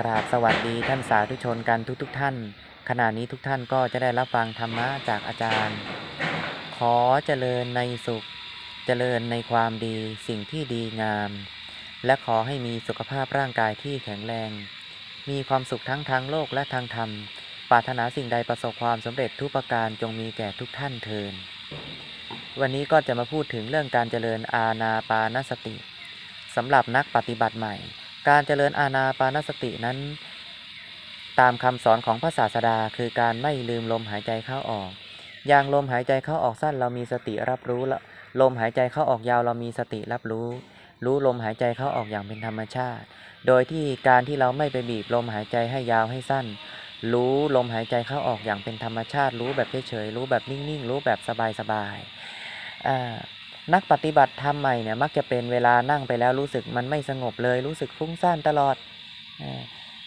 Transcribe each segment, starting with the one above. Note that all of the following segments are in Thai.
กราบสวัสดีท่านสาธุชนกันทุกทท่าน ขณะนี้ทุกท่านก็จะได้รับฟังธรรมะจากอาจารย์ ขอเจริญในสุข เจริญในความดีสิ่งที่ดีงาม และขอให้มีสุขภาพร่างกายที่แข็งแรง มีความสุขทั้งทางโลกและทางธรรม ปรารถนาสิ่งใดประสบความสำเร็จทุกประการจงมีแก่ทุกท่านเทินวันนี้ก็จะมาพูดถึงเรื่องการเจริญอาณาปานสติสำหรับนักปฏิบัติใหม่ การเจริญอาณาปานสตินั้น ตามคำสอนของพระศาสดาคือการไม่ลืมลมหายใจเข้าออก อย่างลมหายใจเข้าออกสั้นเรามีสติรับรู้ละลมหายใจเข้าออกยาวเรามีสติรับรู้ รู้ลมหายใจเข้าออกอย่างเป็นธรรมชาติ โดยที่การที่เราไม่ไปบีบลมหายใจให้ยาวให้สั้น รู้ลมหายใจเข้าออกอย่างเป็นธรรมชาติ รู้แบบเฉยๆรู้แบบนิ่งๆ รู้แบบสบายๆอ่า นักปฏิบัติธรรมใหม่เนี่ยมักจะเป็นเวลานั่งไปแล้วรู้สึกมันไม่สงบเลย รู้สึกฟุ้งซ่านตลอด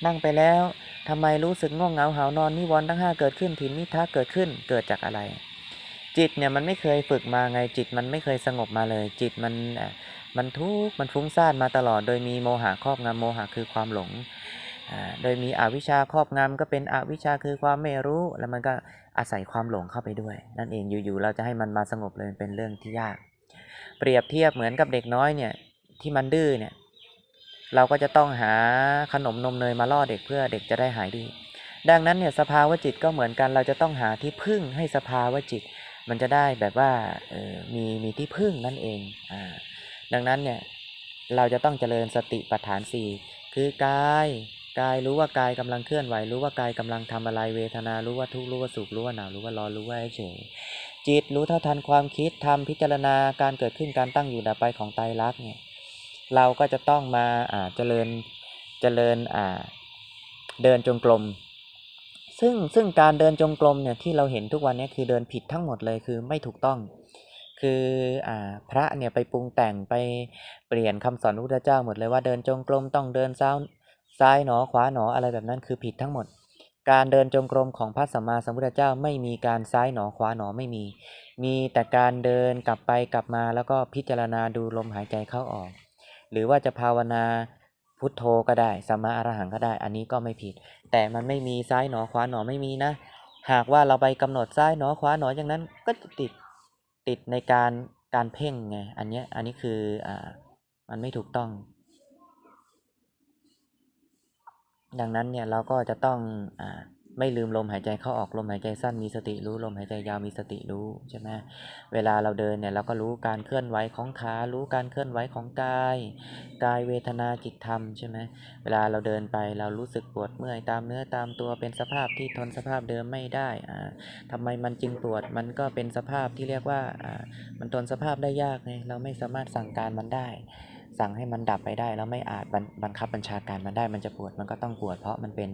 นั่งไปแล้วทำไมรู้สึกง่วงเหงาหานอนนิวรณ์ทั้งห้าเกิดขึ้นถินมิทะเกิดขึ้นเกิดจากอะไร จิตเนี่ยมันไม่เคยฝึกมาไงจิตมันไม่เคยสงบมาเลย จิตมันมันทุกข์มันฟุ้งซ่านมาตลอด โดยมีโมหะครอบงำโมหะคือความหลงโดยมีอวิชชาครอบงำก็เป็นอวิชชาคือความไม่รู้ แล้วมันก็อาศัยความหลงเข้าไปด้วย นั่นเองอยู่ๆเราจะให้มันมาสงบเลยเป็นเรื่องที่ยาก เปรียบเทียบเหมือนกับเด็กน้อยเนี่ยที่มันดื้อเนี่ยเราก็จะต้องหาขนมนมเนยมาล่อเด็กเพื่อเด็กจะได้หายดื้อดังนั้นเนี่ยสภาวะจิตก็เหมือนกัน เราจะต้องหาที่พึ่งให้สภาวะจิต มันจะได้แบบว่าเออมีมีที่พึ่งนั่นเองอ่าดังนั้นเนี่ยเราจะต้องเจริญสติปัฏฐานสี่คือกายกายรู้ว่ากายกำลังเคลื่อนไหว รู้ว่ากายกำลังทำอะไรเวทนารู้ว่าทุกข์รู้ว่าสุขรู้ว่าหนาวรู้ว่าร้อนรู้ว่าเฉย จิตรู้เท่าทันความคิดทำพิจารณาการเกิดขึ้นการตั้งอยู่ดับไปของไตรลักษณ์เนี่ยเราก็จะต้องมาอ่าเจริญเจริญอ่าเดินจงกรมซึ่งซึ่งการเดินจงกรมเนี่ยที่เราเห็นทุกวันนี้คือเดินผิดทั้งหมดเลยคือไม่ถูกต้อง คืออ่าพระเนี่ยไปปรุงแต่งไปเปลี่ยนคำสอนพระพุทธเจ้าหมดเลยว่าเดินจงกรมต้องเดินซ้ายซ้ายหนอขวาหนออะไรแบบนั้นคือผิดทั้งหมด การเดินจงกรมของพระสัมมาสัมพุทธเจ้าไม่มีการซ้ายหนอขวาหนอไม่มี มีแต่การเดินกลับไปกลับมาแล้วก็พิจารณาดูลมหายใจเข้าออก หรือว่าจะภาวนาพุทโธก็ได้สัมมาอรหังก็ได้ อันนี้ก็ไม่ผิด แต่มันไม่มีซ้ายหนอขวาหนอไม่มีนะ หากว่าเราไปกำหนดซ้ายหนอขวาหนออย่างนั้นก็จะติดติดในการการเพ่งไงอันนี้อันนี้คืออ่ามันไม่ถูกต้อง ดังนั้นเนี่ยเราก็จะต้องอ่าไม่ลืมลมหายใจเข้าออกลมหายใจสั้นมีสติรู้ลมหายใจยาวมีสติรู้ใช่ไหมเวลาเราเดินเนี่ยเราก็รู้การเคลื่อนไหวของขารู้การเคลื่อนไหวของกายกายเวทนาจิตธรรมใช่ไหมเวลาเราเดินไปเรารู้สึกปวดเมื่อยตามเนื้อตามตัวเป็นสภาพที่ทนสภาพเดิมไม่ได้อ่าทำไมมันจึงปวดมันก็เป็นสภาพที่เรียกว่าอ่ามันทนสภาพได้ยากไงเราไม่สามารถสั่งการมันได้ สั่งให้มันดับไปได้แล้วไม่อาจบังบังคับบัญชาการมันได้มันจะปวดมันก็ต้องปวด เพราะมันเป็น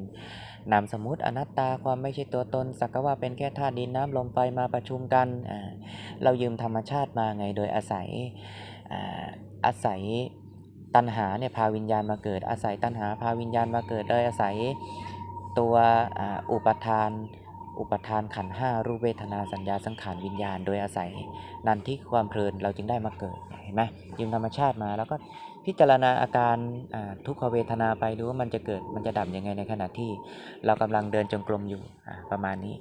นามสมมุติอนัตตาความไม่ใช่ตัวตน สักว่าเป็นแค่ธาตุดินน้ำลมไฟมาประชุมกัน เรายืมธรรมชาติมาไงโดยอาศัยอาศัยตัณหาเนี่ยพาวิญญาณมาเกิดอาศัยตัณหาพาวิญญาณมาเกิดโดยอาศัยตัวอุปทาน อุปทานขันห้ารูปเวทนาสัญญาสังขารวิญญาณ โดยอาศัย นันที่ความเพลินเราจึงได้มาเกิดเห็นไหมยืมธรรมชาติมาแล้วก็พิจารณาอาการทุกขเวทนาไปดูว่ามันจะเกิดมันจะดับยังไงในขณะที่เรากำลังเดินจงกรมอยู่ประมาณนี้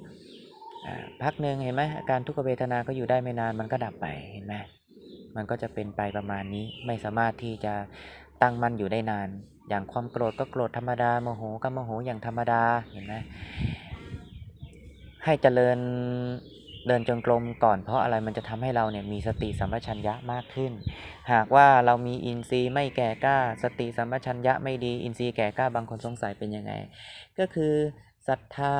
พักหนึ่งเห็นไหมอาการทุกขเวทนาก็อยู่ได้ไม่นานมันก็ดับไปเห็นไหมมันก็จะเป็นไปประมาณนี้ไม่สามารถที่จะตั้งมั่นอยู่ได้นาน อย่างความโกรธก็โกรธธรรมดาโมโหก็โมโหอย่างธรรมดาเห็นไหม ให้เจริญเดินจงกรมก่อนเพราะอะไรมันจะทำให้เราเนี่ยมีสติสัมปชัญญะมากขึ้น หากว่าเรามีอินทรีย์ไม่แก่กล้า สติสัมปชัญญะไม่ดีอินทรีย์แก่กล้าบางคนสงสัยเป็นยังไง ก็คือศรัทธา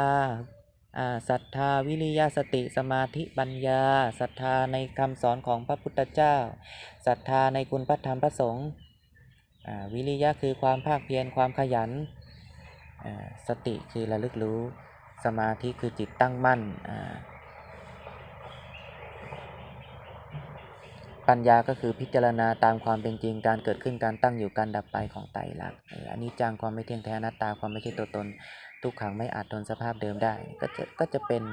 อ่าศรัทธาวิริยะสติสมาธิปัญญาศรัทธาในคำสอนของพระพุทธเจ้าศรัทธาในคุณพระธรรมพระสงฆ์อ่าวิริยะคือความภาคเพียรความขยันอ่าสติคือระลึกรู้ สมาธิคือจิตตั้งมั่นอ่าปัญญาก็คือพิจารณาตามความเป็นจริงการเกิดขึ้นการตั้งอยู่การดับไปของไตรลักษณ์อันนี้จังความไม่เที่ยงแท้นัตตาความไม่ใช่ตัวตน ทุกขังไม่อาจทนสภาพเดิมได้ ก็จะก็จะเป็น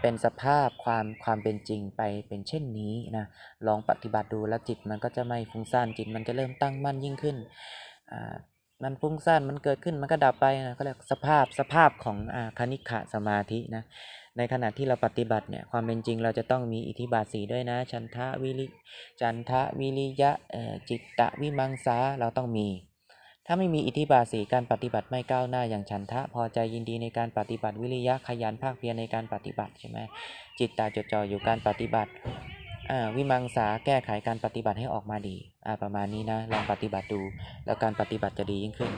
เป็นสภาพความความเป็นจริงไปเป็นเช่นนี้นะลองปฏิบัติดูแล้วจิตมันก็จะไม่ฟุ้งซ่านจิตมันจะเริ่มตั้งมั่นยิ่งขึ้นอ่า มันฟุ้งซ่านมันเกิดขึ้นมันก็ดับไปนะเขาเรียกสภาพสภาพของอาคณิกขะสมาธินะในขณะที่เราปฏิบัติเนี่ยความเป็นจริงเราจะต้องมีอิทธิบาทสีด้วยนะ ชันทะวิริจันทะวิริยะเอ่อจิตตะวิมังสาเราต้องมี ถ้าไม่มีอิทธิบาทสีการปฏิบัติไม่ก้าวหน้าอย่างฉันทะพอใจยินดีในการปฏิบัติวิริยะขยันภาคเพียรในการปฏิบัติใช่ไหมจิตตาจดจ่ออยู่การปฏิบัติ วิมังสาแก้ไขการปฏิบัติให้ออกมาดีประมาณนี้นะลองปฏิบัติดู แล้วการปฏิบัติจะดียิ่งขึ้น